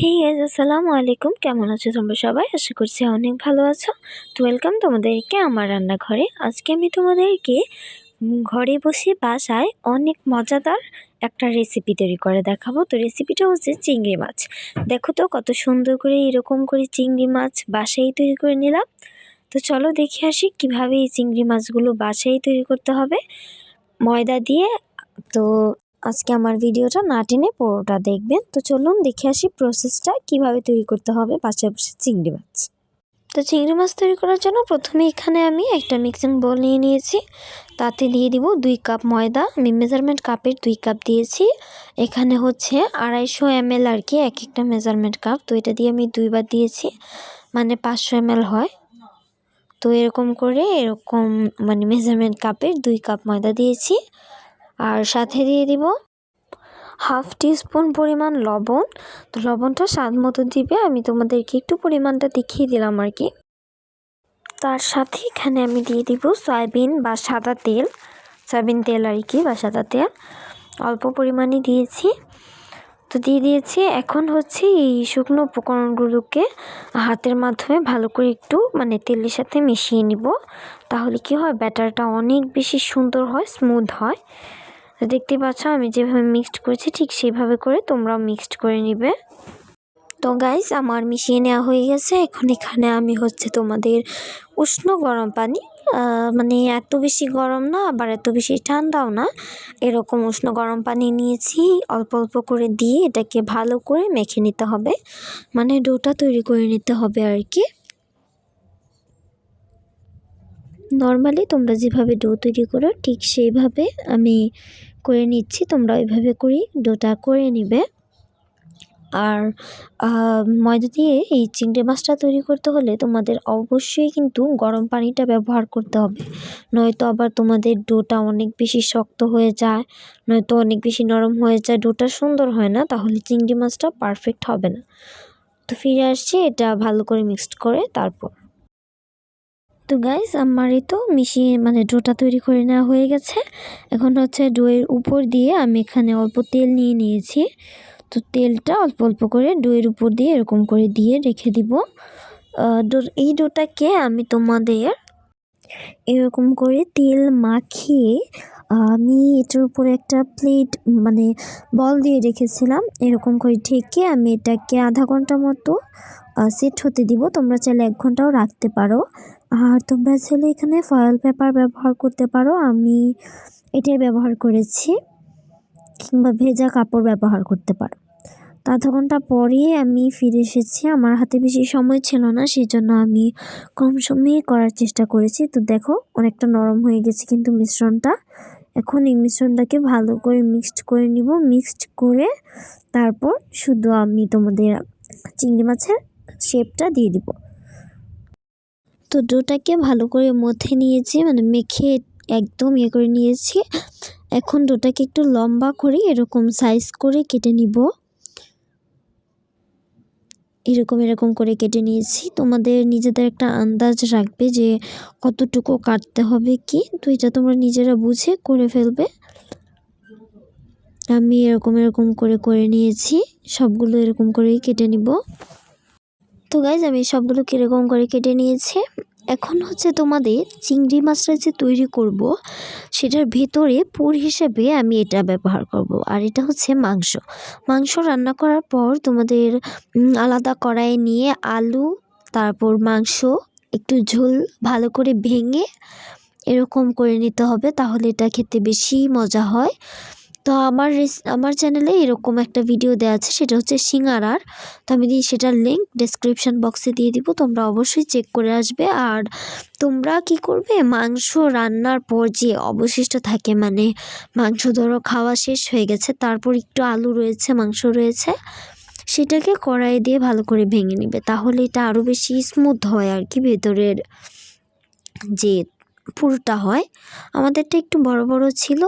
Hey guys আসসালামু আলাইকুম। কেমন আছো তোমরা সবাই? আশা করছি অনেক ভালো আছো। তো ওয়েলকাম তোমাদেরকে আমার রান্নাঘরে। আজকে আমি তোমাদেরকে ঘরে বসে বাসায় অনেক মজাদার একটা রেসিপি তৈরি করে দেখাবো। তো রেসিপিটা হচ্ছে চিংড়ি মাছ। দেখো তো কত সুন্দর করে এরকম করে চিংড়ি মাছ বাসায় তৈরি করে নিলাম। তো চলো দেখে আসি কীভাবে এই চিংড়ি মাছগুলো বাসায় তৈরি করতে হবে। ময়দা দিয়ে তো আজকে আমার ভিডিওটা না টেনে পুরোটা দেখবেন। তো চলুন দেখে আসি প্রসেসটা কীভাবে তৈরি করতে হবে বাসায় বসে চিংড়ি মাছ। তো চিংড়ি মাছ তৈরি করার জন্য প্রথমে এখানে আমি একটা মিক্সিং বোল নিয়ে নিয়েছি। তাতে দিয়ে দিব দুই কাপ ময়দা। আমি মেজারমেন্ট কাপের দুই কাপ দিয়েছি। এখানে হচ্ছে আড়াইশো এমএল আর কি এক একটা মেজারমেন্ট কাপ তো এটা দিয়ে আমি দুইবার দিয়েছি মানে পাঁচশো এমএল হয়। তো এরকম করে এরকম মানে মেজারমেন্ট কাপের দুই কাপ ময়দা দিয়েছি। আর সাথে দিয়ে দিব হাফ টিস্পুন পরিমাণ লবণ। তো লবণটা স্বাদ মতো দিবে, আমি তোমাদেরকে একটু পরিমাণটা দেখিয়ে দিলাম আর কি। তার সাথে এখানে আমি দিয়ে দিব সয়াবিন বা সাদা তেল। সয়াবিন তেল আর কি, বা সাদা তেল। অল্প পরিমাণে দিয়েছি। তো দিয়ে দিয়েছি এখন হচ্ছে এই শুকনো উপকরণগুলোকে হাতের মাধ্যমে ভালো করে একটু মানে তেলের সাথে মিশিয়ে নিব। তাহলে কি হয়, ব্যাটারটা অনেক বেশি সুন্দর হয় স্মুথ হয়। দেখতে পাচ্ছ, আমি যেভাবে মিক্সড করেছি, ঠিক সেভাবে করে তোমরাও মিক্সড করে নিবে। তো গাইস আমার মিশিয়ে নেওয়া হয়ে গেছে। এখন এখানে আমি হচ্ছে তোমাদের উষ্ণ গরম পানি মানে এত বেশি গরম না, আবার এত বেশি ঠান্ডাও না। এরকম উষ্ণ গরম পানি নিয়েছি, অল্প অল্প করে দিয়ে এটাকে ভালো করে মেখে নিতে হবে। মানে ডোটা তৈরি করে নিতে হবে আর কি। নর্মালি তোমরা যেভাবে ডো তৈরি করো, ঠিক সেইভাবে আমি করে নিচ্ছি, তোমরা ওইভাবে করেই ডোটা করে নিবে। আর ময়দা দিয়ে এই চিংড়ি মাছটা তৈরি করতে হলে তোমাদের অবশ্যই কিন্তু গরম পানিটা ব্যবহার করতে হবে। নয়তো আবার তোমাদের ডোটা অনেক বেশি শক্ত হয়ে যায়, নয়তো অনেক বেশি নরম হয়ে যায়, ডোটা সুন্দর হয় না, তাহলে চিংড়ি মাছটা পারফেক্ট হবে না। তো ফিরে আসছি, এটা ভালো করে মিক্সড করে তারপর। তো গাইস আমার এই তো মিশিয়ে মানে ডোটা তৈরি করে নেওয়া হয়ে গেছে। এখন হচ্ছে ডোয়ের উপর দিয়ে আমি এখানে অল্প তেল নিয়ে নিয়েছি। তো তেলটা অল্প অল্প করে ডোয়ের উপর দিয়ে এরকম করে দিয়ে রেখে দিব। এই ডোটাকে আমি তোমাদের এরকম করে তেল মাখিয়ে আমি এটার উপরে একটা প্লেট মানে বল দিয়ে রেখেছিলাম। এরকম করে ঢেকে আমি এটাকে আধা ঘণ্টা মতো সেট হতে দিব। তোমরা চাইলে এক ঘন্টাও রাখতে পারো। আর তোমরা চাইলে এখানে ফয়েল পেপার ব্যবহার করতে পারো। আমি এটাই ব্যবহার করেছি। কিংবা ভেজা কাপড় ব্যবহার করতে পারো। তো আধা ঘণ্টা পরে আমি ফিরে এসেছি। আমার হাতে বেশি সময় ছিল না সেই জন্য আমি কম সময়ে করার চেষ্টা করেছি। তো দেখো, অনেকটা নরম হয়ে গেছে কিন্তু মিশ্রণটা। এখন এই মিশ্রণটাকে ভালো করে মিক্সড করে নিব। মিক্সড করে তারপর শুধু আমি তোমাদের চিংড়ি মাছের শেপটা দিয়ে দিব। তো ডোটাকে ভালো করে মথে নিয়েছি মানে মেখে একদম ইয়ে করে নিয়েছি। এখন ডোটাকে একটু লম্বা করে এরকম সাইজ করে কেটে নিব। এরকম এরকম করে কেটে নিয়েছি। তোমাদের নিজেদের একটা আন্দাজ রাখবে যে কতটুকু কাটতে হবে কি, তো এটা তোমরা নিজেরা বুঝে করে ফেলবে। আমি এরকম এরকম করে করে নিয়েছি, সবগুলো এরকম করেই কেটে নিব। তো গাইজ আমি সবগুলো কীরকম করে কেটে নিয়েছি। এখন হচ্ছে তোমাদের চিংড়ি মাছটা যে তৈরি করব, সেটার ভেতরে পুর হিসেবে আমি এটা ব্যবহার করব। আর এটা হচ্ছে মাংস। মাংস রান্না করার পর তোমাদের আলাদা কড়াই নিয়ে আলু, তারপর মাংস, একটু ঝোল ভালো করে ভেঙে এরকম করে নিতে হবে, তাহলে এটা খেতে বেশি মজা হয়। তো আমার আমার চ্যানেলে এরকম একটা ভিডিও দেওয়া আছে, সেটা হচ্ছে সিঙ্গারার। তো আমি সেটার লিঙ্ক ডেসক্রিপশন বক্সে দিয়ে দিব, তোমরা অবশ্যই চেক করে আসবে। আর তোমরা কি করবে, মাংস রান্নার পর যে অবশিষ্ট থাকে মানে মাংস ধরো খাওয়া শেষ হয়ে গেছে, তারপর একটু আলু রয়েছে, মাংস রয়েছে, সেটাকে কড়াই দিয়ে ভালো করে ভেঙে নেবে। তাহলে এটা আরও বেশি স্মুথ হয় আর কি, ভেতরের যে পুরোটা হয়। আমাদেরটা একটু বড় বড় ছিল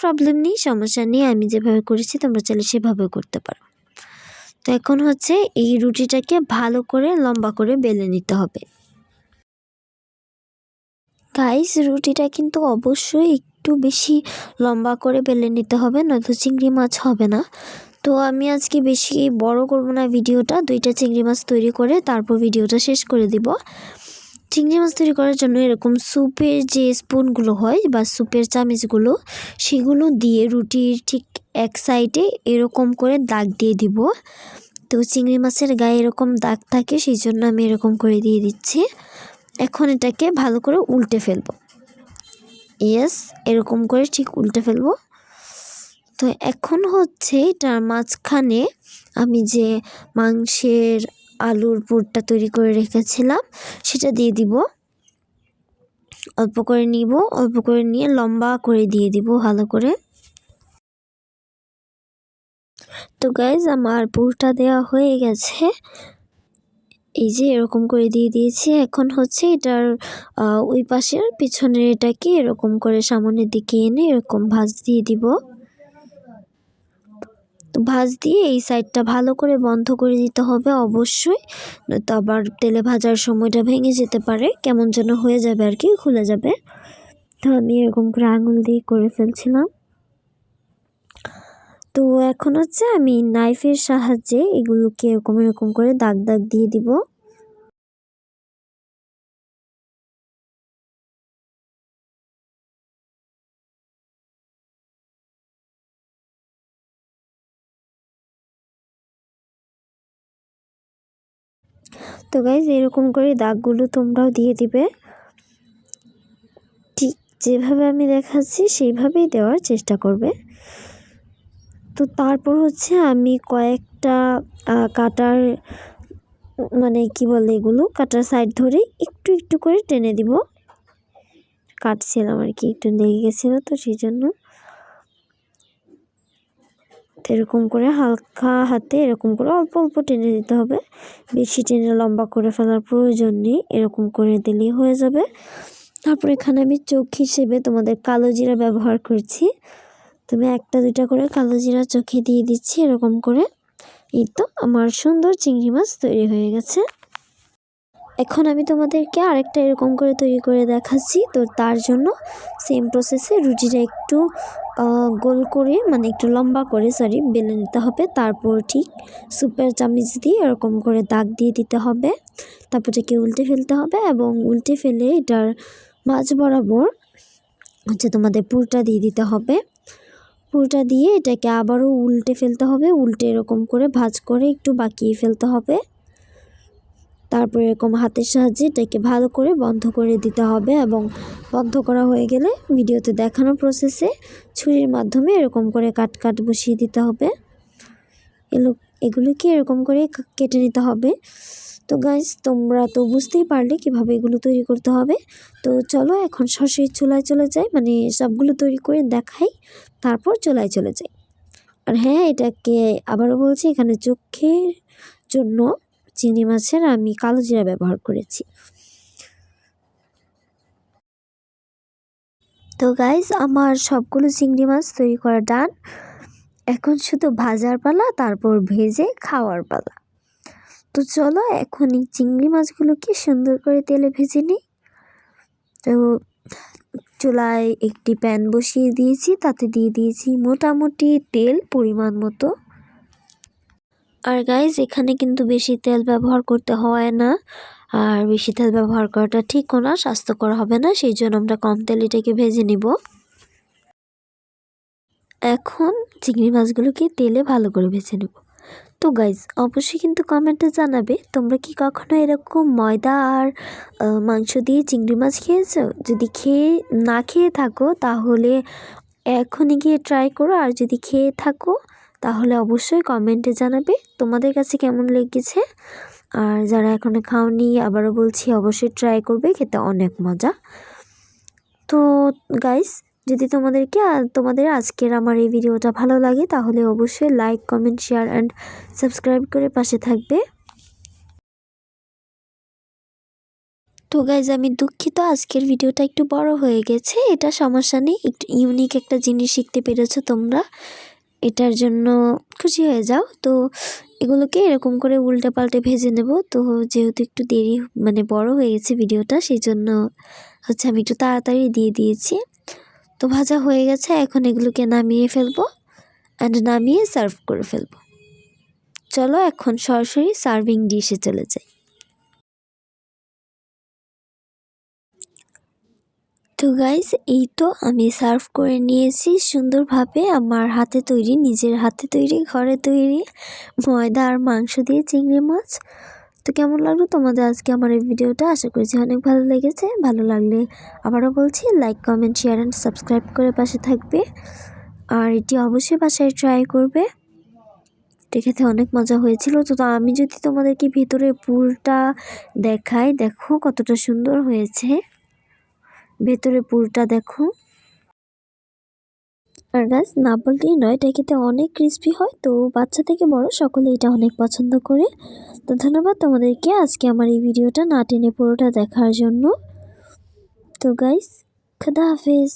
প্রবলেম নেই, সমস্যা নেই, আমি যেভাবে করেছি তোমরা চাইলে সেভাবে করতে পারো। তো এখন হচ্ছে এই রুটিটাকে ভালো করে লম্বা করে বেলে নিতে হবে। গাইস রুটিটা কিন্তু অবশ্যই একটু বেশি লম্বা করে বেলে নিতে হবে, নয়তো চিংড়ি মাছ হবে না। তো আমি আজকে বেশি বড় করব না ভিডিওটা, দুইটা চিংড়ি মাছ তৈরি করে তারপর ভিডিওটা শেষ করে দিব। চিংড়ি মাছ তৈরি করার জন্য এরকম স্যুপের যে স্পুনগুলো হয় বা স্যুপের চামচগুলো, সেগুলো দিয়ে রুটির ঠিক এক সাইডে এরকম করে দাগ দিয়ে দিব। তো চিংড়ি মাছের গায়ে এরকম দাগ থাকে সেই জন্য আমি এরকম করে দিয়ে দিচ্ছি। এখন এটাকে ভালো করে উল্টে ফেলব। ইয়েস, এরকম করে ঠিক উল্টে ফেলব। তো এখন হচ্ছে এটার মাঝখানে আমি যে মাংসের আলুর পুরটা তৈরি করে রেখেছিলাম, সেটা দিয়ে দিব। অল্প করে নিব, অল্প করে নিয়ে লম্বা করে দিয়ে দিব ভালো করে। তো গাইজ আমার পুরটা দেওয়া হয়ে গেছে। এই যে এরকম করে দিয়ে দিয়েছি। এখন হচ্ছে এটার ওই পাশের পিছনের এটাকে এরকম করে সামনের দিকে এনে এরকম ভাজ দিয়ে দিব। ভাজ দিয়ে এই সাইডটা ভালো করে বন্ধ করে দিতে হবে অবশ্যই। তো আবার তেলে ভাজার সময়টা ভেঙে যেতে পারে। কেমন যেন হয়ে যাবে আর কি, খুলে যাবে। তো আমি এরকম করে আঙুল দিয়ে করে ফেলছিলাম। তো এখন হচ্ছে আমি নাইফের সাহায্যে এগুলোকে এরকম এরকম করে দাগ দাগ দিয়ে দিব। তো গাইজ এরকম করে দাগগুলো তোমরাও দিয়ে দিবে। ঠিক যেভাবে আমি দেখাচ্ছি, সেইভাবেই দেওয়ার চেষ্টা করবে। তো তারপর হচ্ছে আমি কয়েকটা কাটার মানে কি বলে এগুলো, কাটার সাইড ধরে একটু একটু করে টেনে দিব। কাটছিলাম আর কি, একটু লেগে গেছিল তো সেই জন্য। এরকম করে, হালকা হাতে এরকম করে অল্প অল্প টেনে দিতে হবে। বেশি টেনে লম্বা করে ফেলার প্রয়োজন নেই, এরকম করে দিলেই হয়ে যাবে। তারপর এখানে আমি চোখ হিসেবে তোমাদের কালো জিরা ব্যবহার করছি। তুমি একটা, দুইটা করে কালো জিরা চোখে দিয়ে দিচ্ছি এরকম করে। এই তো, আমার সুন্দর চিংড়ি মাছ তৈরি হয়ে গেছে। এখন আমি তোমাদেরকে আরেকটা এরকম করে তৈরি করে দেখাচ্ছি। তো তার জন্য সেম প্রসেসে রুটিটা একটু গোল করে মানে একটু লম্বা করে সরি বেলে নিতে হবে। তারপর ঠিক সুপের চামিচ দিয়ে এরকম করে দাগ দিয়ে দিতে হবে। তারপর এটাকে উল্টে ফেলতে হবে এবং উল্টে ফেলে এটার মাঝ বরাবর হচ্ছে তোমাদের পুরটা দিয়ে দিতে হবে। পুরটা দিয়ে এটাকে আবারও উল্টে ফেলতে হবে। উল্টে এরকম করে ভাজ করে একটু বাকিয়ে ফেলতে হবে। তারপর এরকম হাতের সাহায্যে এটাকে ভালো করে বন্ধ করে দিতে হবে এবং বন্ধ করা হয়ে গেলে ভিডিওতে দেখানো প্রসেসে ছুরির মাধ্যমে এরকম করে কাট কাট বসিয়ে দিতে হবে। এগুলো এগুলোকে এরকম করে কেটে নিতে হবে। তো গাইজ তোমরা তো বুঝতেই পারলে কীভাবে এগুলো তৈরি করতে হবে। তো চলো এখন সরাসরি চুলায় চলে যাই মানে সবগুলো তৈরি করে দেখাই, তারপর চুলায় চলে যাই। আর হ্যাঁ এটাকে আবারও বলছি, এখানে চোখের জন্য চিংড়ি মাছের আমি কালো জিরা ব্যবহার করেছি। তো গাইজ আমার সবগুলো চিংড়ি মাছ তৈরি করা ডান এখন শুধু ভাজার পালা, তারপর ভেজে খাওয়ার পালা। তো চলো এখন এই চিংড়ি মাছগুলোকে সুন্দর করে তেলে ভেজে নিই। তো চুলায় একটি প্যান বসিয়ে দিয়েছি, তাতে দিয়ে দিয়েছি মোটামুটি তেল পরিমাণ মতো। আর গাইজ এখানে কিন্তু বেশি তেল ব্যবহার করতে হয় না। আর বেশি তেল ব্যবহার করাটা ঠিকও না স্বাস্থ্যকর হবে না, সেই জন্য আমরা কম তেল এটাকে ভেজে নিব। এখন চিংড়ি মাছগুলোকে তেলে ভালো করে ভেজে নেব। তো গাইজ অবশ্যই কিন্তু কমেন্টে জানাবে, তোমরা কি কখনো এরকম ময়দা আর মাংস দিয়ে চিংড়ি মাছ খেয়েছো? যদি খেয়ে, না খেয়ে থাকো, তাহলে এখনই গিয়ে ট্রাই করো আর যদি খেয়ে থাকো, তাহলে অবশ্যই কমেন্টে জানাবে তোমাদের কাছে কেমন লেগেছে। আর যারা এখনও খাওনি, আবারও বলছি অবশ্যই ট্রাই করবে, খেতে অনেক মজা। তো গাইস যদি তোমাদেরকে, তোমাদের আজকের আমার এই ভিডিওটা ভালো লাগে, তাহলে অবশ্যই like comment share and subscribe করে পাশে থাকবে। তো গাইজ আমি দুঃখিত, আজকের ভিডিওটা একটু বড় হয়ে গেছে। এটা সমস্যা নেই, একটু ইউনিক একটা জিনিস শিখতে পেরেছ তোমরা। এটার জন্য খুশি হয়ে যাও। তো এগুলোকে এরকম করে উল্টে পাল্টে ভেজে নেব। তো যেহেতু একটু দেরি মানে বড় হয়ে গেছে ভিডিওটা সেই জন্য হচ্ছে আমি একটু তাড়াতাড়ি দিয়ে দিয়েছি। তো ভাজা হয়ে গেছে, এখন এগুলোকে নামিয়ে ফেলব অ্যান্ড নামিয়ে সার্ভ করে ফেলব। চলো এখন সরাসরি সার্ভিং ডিশে চলে যাই। তো গাইস এই তো আমি সার্ভ করে নিয়েছি সুন্দরভাবে আমার হাতে তৈরি, নিজের হাতে তৈরি, ঘরে তৈরি ময়দা আর মাংস দিয়ে চিংড়ি মাছ। তো কেমন লাগল তোমাদের আজকে আমার এই ভিডিওটা? আশা করছি অনেক ভালো লেগেছে। ভালো লাগলে আবারও বলছি like comment share and subscribe করে পাশে থাকবে। আর এটি অবশ্যই বাসায় ট্রাই করবে। এটা খেতে অনেক মজা হয়েছিল। তো আমি যদি তোমাদেরকে ভিতরে পুরটা দেখাই, দেখো কতটা সুন্দর হয়েছে। ভেতরে পুরোটা দেখো। আর গাছ না বলতেই নয়, এটা খেতে অনেক ক্রিস্পি হয়, তো বাচ্চা থেকে বড় সকলে এটা অনেক পছন্দ করে। তো ধন্যবাদ তোমাদেরকে আজকে আমার এই ভিডিওটা না টেনে পুরোটা দেখার জন্য। তো গাইস খুদা হাফেজ।